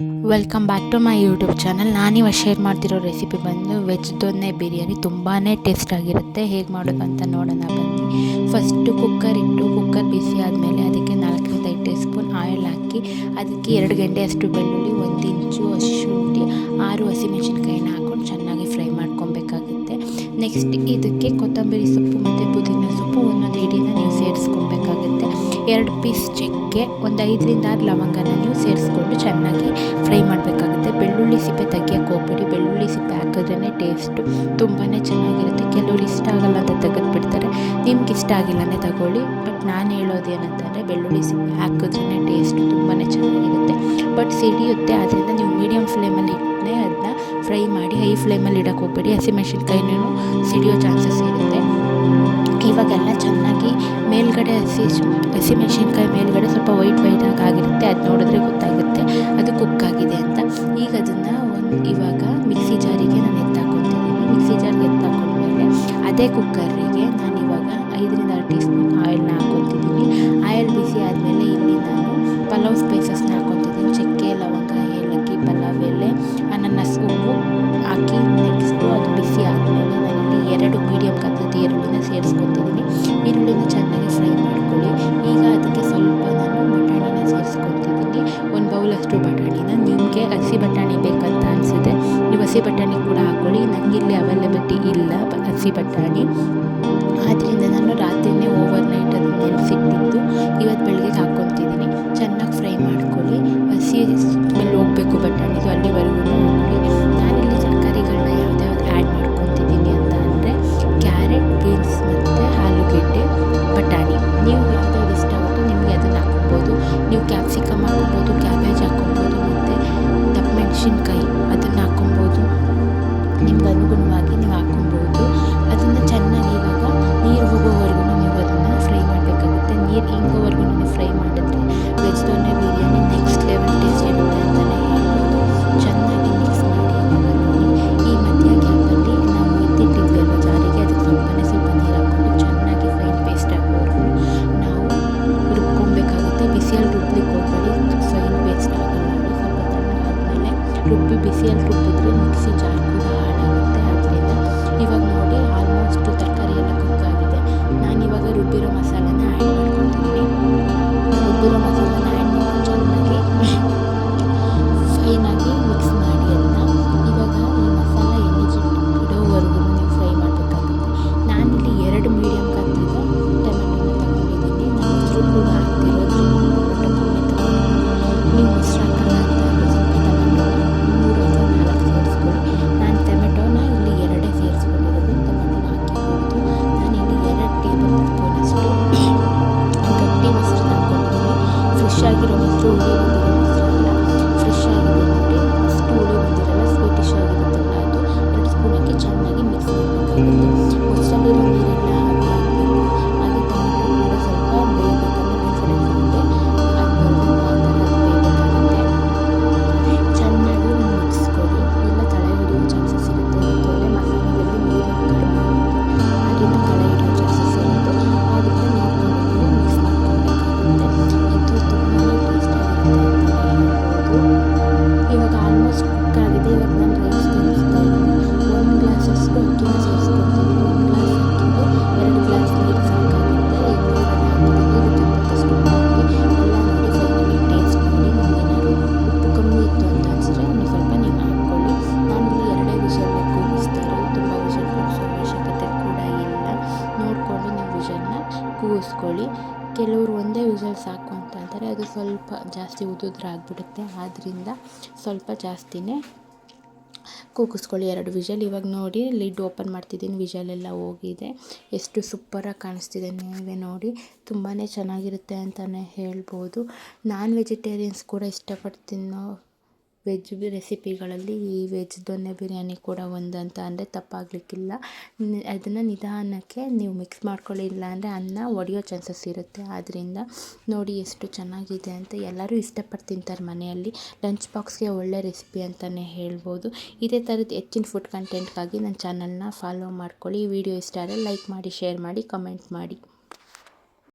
Welcome back to my YouTube channel ನಾನಿವಾಗ share ಮಾಡ್ತಿರೋ recipe ಬಂದು ವೆಜ್ ದೊನ್ನೆ ಬಿರಿಯಾನಿ ತುಂಬಾ ಟೇಸ್ಟ್ ಆಗಿರುತ್ತೆ. ಹೇಗೆ ಮಾಡೋದು ಅಂತ ನೋಡೋಣ ಬನ್ನಿ. ಫಸ್ಟು ಕುಕ್ಕರ್ ಇಟ್ಟು ಕುಕ್ಕರ್ ಬಿಸಿ ಆದಮೇಲೆ ಅದಕ್ಕೆ ನಾಲ್ಕರಿಂದ ಐದು ಟೀ ಸ್ಪೂನ್ ಆಯಿಲ್ ಹಾಕಿ, ಅದಕ್ಕೆ ಎರಡು ಗಂಟೆ ಅಷ್ಟು ಬೆಳ್ಳುಳ್ಳಿ, ಒಂದು ಇಂಚು ಶುಂಠಿ ಆರು ಹಸಿಮೆಣಸಿನ್ಕಾಯಿನ ಹಾಕ್ಕೊಂಡು ಚೆನ್ನಾಗಿ ಫ್ರೈ ಮಾಡ್ಕೊಬೇಕಾಗುತ್ತೆ. ನೆಕ್ಸ್ಟ್ ಇದಕ್ಕೆ ಕೊತ್ತಂಬರಿ ಸೊಪ್ಪು ಮತ್ತು ಪುದೀನ ಸೊಪ್ಪು ಒಂದೊಂದು ಹಿಡಿನ ನೀವು ಸೇರಿಸ್ಕೊಬೇಕಾಗುತ್ತೆ. ಎರಡು ಪೀಸ್ ಚಕ್ಕೆ ಒಂದು ಐದರಿಂದ ಆರು ಲವಂಗನ ನೀವು ಸೇರಿಸ್ಕೊಂಡು ಚೆನ್ನಾಗಿ ಫ್ರೈ ಮಾಡಬೇಕಾಗುತ್ತೆ. ಬೆಳ್ಳುಳ್ಳಿ ಸಿಪ್ಪೆ ತೆಗಿಯೋಕ್ಕೆ ಹೋಗ್ಬಿಡಿ. ಬೆಳ್ಳುಳ್ಳಿ ಸಿಪ್ಪೆ ಹಾಕಿದ್ರೇ ಟೇಸ್ಟು ತುಂಬಾ ಚೆನ್ನಾಗಿರುತ್ತೆ. ಕೆಲವರು ಇಷ್ಟ ಆಗಲ್ಲ ಅಂತ ತೆಗೆದುಬಿಡ್ತಾರೆ. ನಿಮ್ಗೆ ಇಷ್ಟ ಆಗಿಲ್ಲ ಅಂದರೆ ತಗೊಳ್ಳಿ. ಬಟ್ ನಾನು ಹೇಳೋದು ಏನಂತಂದರೆ ಬೆಳ್ಳುಳ್ಳಿ ಸಿಪ್ಪೆ ಹಾಕಿದ್ರೇ ಟೇಸ್ಟು ತುಂಬಾ ಚೆನ್ನಾಗಿರುತ್ತೆ. ಬಟ್ ಸಿಡಿಯುತ್ತೆ. ಆದ್ದರಿಂದ ನೀವು ಮೀಡಿಯಮ್ ಫ್ಲೇಮಲ್ಲಿ ಇಟ್ಟರೆ ಅದನ್ನ ಫ್ರೈ ಮಾಡಿ ಹೈ ಫ್ಲೇಮಲ್ಲಿ ಇಡೋಕ್ಕೆ ಹೋಗ್ಬೇಡಿ. ಹಸಿಮೆಣ್ಸಿನ್ಕಾಯಿನೂ ಸಿಡಿಯೋ ಚಾನ್ಸಸ್ ಇರುತ್ತೆ. ಇವಾಗೆಲ್ಲ ಚೆನ್ನಾಗಿ ಮೇಲ್ಗಡೆ ಹಸಿ ಹಸಿಮೆಣ್ಸಿನ್ಕಾಯಿ ಮೇಲ್ಗಡೆ ಸ್ವಲ್ಪ ವೈಟ್ ವೈಟ್ ಆಗಿ ಆಗಿರುತ್ತೆ ಅದು ನೋಡಿದ್ರೆ ಗೊತ್ತಾಗುತ್ತೆ ಅದು ಕುಕ್ ಆಗಿದೆ ಅಂತ. ಈಗ ಅದನ್ನು ಒಂದು ಇವಾಗ ಮಿಕ್ಸಿ ಜಾರಿಗೆ ನಾನು ಎತ್ತಾಕೊತಿದ್ದೀನಿ ಮಿಕ್ಸಿ ಜಾರಿಗೆ ಎತ್ತಾಕೊಂಡ್ಮೇಲೆ ಅದೇ ಕುಕ್ಕರಿಗೆ ನಾನು ಇವಾಗ ಐದರಿಂದ ಆರು ಟೀ ಸ್ಪೂನ್ ಆಯಿಲ್ನ ಹಾಕ್ಕೊತಿದ್ದೀನಿ ಆಯಿಲ್ ಬಿಸಿ ಆದಮೇಲೆ ಇಲ್ಲಿ ನಾನು ಪಲಾವ್ ಸ್ಪೈಸಸ್ನ ಹಾಕ್ಕೊತಿದ್ದೀನಿ ಹಸಿ ಬಟಾಣಿ ಕೂಡ ಹಾಕ್ಕೊಳ್ಳಿ ನನಗಿಲ್ಲಿ ಅವೈಲಬಿಲಿಟಿ ಇಲ್ಲ ಹಸಿ ಬಟಾಣಿ. ಆದ್ದರಿಂದ ನಾನು ರಾತ್ರಿನೇ ಓವರ್ ನೈಟ್ ಅದನ್ನು ನೆನೆಸಿಟ್ಟಿದ್ದು ಇವತ್ತು ಬೆಳಗ್ಗೆ ಹಾಕ್ಕೊತಿದ್ದೀನಿ ಚೆನ್ನಾಗಿ ಫ್ರೈ ಮಾಡ್ಕೊಳ್ಳಿ. ಹಸಿ ಮೇಲೆ ಹೋಗಬೇಕು ಬಟಾಣಿದು, ಅಲ್ಲಿವರೆಗೂ ನೋಡಿ ನಾನಿಲ್ಲಿ ತರಕಾರಿಗಳನ್ನ ಯಾವುದ್ಯಾವ್ದು ಆ್ಯಡ್ ಮಾಡ್ಕೊತಿದ್ದೀನಿ ಅಂತ ಅಂದರೆ ಕ್ಯಾರೆಟ್, ಬೀನ್ಸ್ ಮತ್ತು ಆಲೂಗೆಡ್ಡೆ, ಬಟಾಣಿ. ನೀವು ಯಾವುದಾದ್ರು ಇಷ್ಟ ಆಗುತ್ತೋ ನಿಮಗೆ ಅದನ್ನು ಹಾಕ್ಕೊಬೋದು. ನೀವು ಕ್ಯಾಪ್ಸಿಕಮ್ ಹಾಕ್ಕೊಬೋದು ಕ್ಯಾಬೇಜ್ ಹಾಕ್ಕೊಬೋದು ಮತ್ತು ದಪ್ಪ ಮೆಣಸಿನ್ಕಾಯಿ. ಮಾಡಬೇಕಾಗುತ್ತೆ ನಾನು ಫ್ರೈ ಮಾಡಿದ್ರೆ veg donne biryani next level taste ಇರುತ್ತೆ ಅಂತಲೇ ಹೇಳ್ಬೋದು. ಚೆನ್ನಾಗಿ ಮಿಕ್ಸ್ ಮಾಡಿ ಈ ಮಧ್ಯ ಗ್ಯಾಪಲ್ಲಿ ನಾವು ಎತ್ತಿಟ್ಟಿದ್ವಿ ಅಲ್ವ ಜಾರಿಗೆ? ಅದಕ್ಕೆ ಸ್ವಲ್ಪನೇ ಸ್ವಲ್ಪ ನೀರು ಹಾಕ್ಕೊಂಡು ಚೆನ್ನಾಗಿ ಫೈನ್ ಪೇಸ್ಟ್ ಆಗೋವರೆಗೂ ನಾವು ರುಬ್ಕೊಬೇಕಾಗುತ್ತೆ. ಬಿಸಿಯಲ್ಲಿ ರುಬ್ಲಿಕ್ಕೆ ಹೋಗಬೇಡಿ. ಫೈನ್ ಪೇಸ್ಟ್ ಆಗೋಲ್ಲ ನೋಡಿ ಸ್ವಲ್ಪ ತಣ್ಣಗಾದ್ಮೇಲೆ ರುಬ್ಬಿ ಬಿಸಿಯಲ್ಲಿ ರುಬ್ಬಿದ್ರೆ ಮಿಕ್ಸಿ ಜಾರ್ ಕೂಡ ಹಾಳಾಗುತ್ತೆ. ಆದ್ದರಿಂದ ಇವಾಗ ನೋಡಿ ಆಲ್ಮೋಸ್ಟ್ ತರಕಾರಿ ಎಲ್ಲ ಕೂಗಿಸ್ಕೊಳ್ಳಿ ಕೆಲವರು ಒಂದೇ ವಿಷಲ್ ಸಾಕು ಅಂತ ಅಂತಾರೆ ಅದು ಸ್ವಲ್ಪ ಜಾಸ್ತಿ ಉದುದ್ರಾಗ್ಬಿಡುತ್ತೆ. ಆದ್ದರಿಂದ ಸ್ವಲ್ಪ ಜಾಸ್ತಿನೇ ಕೂಗಿಸ್ಕೊಳ್ಳಿ ಎರಡು ವಿಷಲ್ ಇವಾಗ ನೋಡಿ, ಲಿಡ್ ಓಪನ್ ಮಾಡ್ತಿದ್ದೀನಿ. ವಿಷಲ್ ಎಲ್ಲ ಹೋಗಿದೆ. ಎಷ್ಟು ಸೂಪರಾಗಿ ಕಾಣಿಸ್ತಿದೆ. ನೀವೇ ನೋಡಿ. ತುಂಬಾ ಚೆನ್ನಾಗಿರುತ್ತೆ ಅಂತಲೇ ಹೇಳ್ಬೋದು. ನಾನ್ ವೆಜಿಟೇರಿಯನ್ಸ್ ಕೂಡ ಇಷ್ಟಪಟ್ಟು ತಿನ್ನೋ ವೆಜ್ ರೆಸಿಪಿಗಳಲ್ಲಿ ಈ ವೆಜ್ ದೊನ್ನೆ ಬಿರಿಯಾನಿ ಕೂಡ ಒಂದಂತ ಅಂದರೆ ತಪ್ಪಾಗಲಿಕ್ಕಿಲ್ಲ. ಅದನ್ನು ನಿಧಾನಕ್ಕೆ ನೀವು ಮಿಕ್ಸ್ ಮಾಡ್ಕೊಳ್ಳಿ ಇಲ್ಲ ಅಂದರೆ ಅನ್ನ ಒಡೆಯೋ ಚಾನ್ಸಸ್ ಇರುತ್ತೆ. ಆದ್ದರಿಂದ ನೋಡಿ ಎಷ್ಟು ಚೆನ್ನಾಗಿದೆ ಅಂತ ಎಲ್ಲರೂ ಇಷ್ಟಪಟ್ಟು ತಿಂತಾರೆ ಮನೆಯಲ್ಲಿ. ಲಂಚ್ ಬಾಕ್ಸ್ಗೆ ಒಳ್ಳೆ ರೆಸಿಪಿ ಅಂತಲೇ ಹೇಳ್ಬೋದು. ಇದೇ ಥರದ ಹೆಚ್ಚಿನ ಫುಡ್ ಕಂಟೆಂಟ್ಗಾಗಿ ನನ್ನ ಚಾನಲ್ನ ಫಾಲೋ ಮಾಡ್ಕೊಳ್ಳಿ. ವಿಡಿಯೋ ಇಷ್ಟ ಆದರೆ ಲೈಕ್ ಮಾಡಿ ಶೇರ್ ಮಾಡಿ ಕಮೆಂಟ್ ಮಾಡಿ.